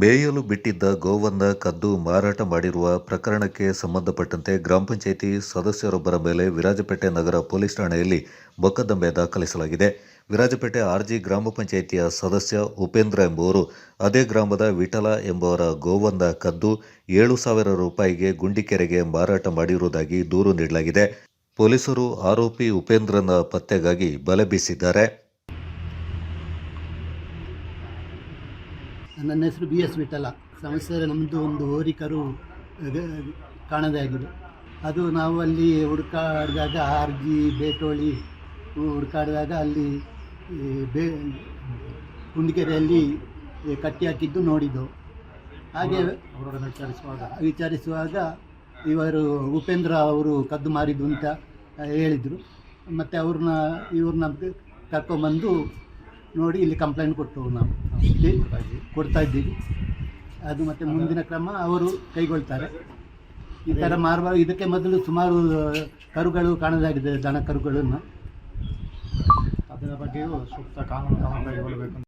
ಮೇಯಲು ಬಿಟ್ಟಿದ್ದ ಗೋವನ್ನ ಕದ್ದು ಮಾರಾಟ ಮಾಡಿರುವ ಪ್ರಕರಣಕ್ಕೆ ಸಂಬಂಧಪಟ್ಟಂತೆ ಗ್ರಾಮ ಪಂಚಾಯಿತಿ ಸದಸ್ಯರೊಬ್ಬರ ಮೇಲೆ ವಿರಾಜಪೇಟೆ ನಗರ ಪೊಲೀಸ್ ಠಾಣೆಯಲ್ಲಿ ಮೊಕದ್ದಮೆ ದಾಖಲಿಸಲಾಗಿದೆ. ವಿರಾಜಪೇಟೆ ಆರ್ಜಿ ಗ್ರಾಮ ಪಂಚಾಯಿತಿಯ ಸದಸ್ಯ ಉಪೇಂದ್ರ ಎಂಬುವರು ಅದೇ ಗ್ರಾಮದ ವಿಠಲ ಎಂಬುವರ ಗೋವನ್ನ ಕದ್ದು ಏಳು ಸಾವಿರ ರೂಪಾಯಿಗೆ ಗುಂಡಿಕೆರೆಗೆ ಮಾರಾಟ ಮಾಡಿರುವುದಾಗಿ ದೂರು ನೀಡಲಾಗಿದೆ. ಪೊಲೀಸರು ಆರೋಪಿ ಉಪೇಂದ್ರನ ಪತ್ತೆಗಾಗಿ ಬಲೆ ಬೀಸಿದ್ದಾರೆ. ನನ್ನ ಹೆಸರು ಬಿ ಎಸ್ ವಿಠಲ. ಸಮಸ್ಯೆ ನಮ್ಮದು ಒಂದು ಹೋರಿಕರು ಕಾಣದೇ ಆಗಿದೆ ಅದು ನಾವು ಅಲ್ಲಿ ಹುಡುಕಾಡಿದಾಗ ಆರ್ಜಿ ಬೇಟೋಳಿ ಹುಡುಕಾಡಿದಾಗ ಅಲ್ಲಿ ಈ ಬೇ ಕುಂಡಿಕೆರೆಯಲ್ಲಿ ಕಟ್ಟಿ ಹಾಕಿದ್ದು ನೋಡಿದ್ದು. ಹಾಗೆ ಅವರೊಡನೆ ವಿಚಾರಿಸುವಾಗ? ವಿಚಾರಿಸುವಾಗ ಇವರು ಉಪೇಂದ್ರ ಅವರು ಕದ್ದು ಮಾರಿದ್ದು ಅಂತ ಹೇಳಿದರು. ಮತ್ತು ಅವ್ರನ್ನ ಇವ್ರನ್ನ ಕರ್ಕೊಂಬಂದು ನೋಡಿ ಇಲ್ಲಿ ಕಂಪ್ಲೇಂಟ್ ಕೊಟ್ಟವು ನಾವು. ಕೊಡ್ತಾ ಇದ್ದೀವಿ. ಅದು ಮತ್ತೆ ಮುಂದಿನ ಕ್ರಮ ಅವರು ಕೈಗೊಳ್ತಾರೆ. ಈ ಥರ ಮಾರುವ ಇದಕ್ಕೆ ಮೊದಲು ಸುಮಾರು ಕರುಗಳು ಕಾಣದಾಗಿದೆ ದನ ಕರುಗಳನ್ನು. ಅದರ ಬಗ್ಗೆಯೂ ಸೂಕ್ತ ಕಾನೂನು ಕ್ರಮ ಕೈಗೊಳ್ಳಬೇಕು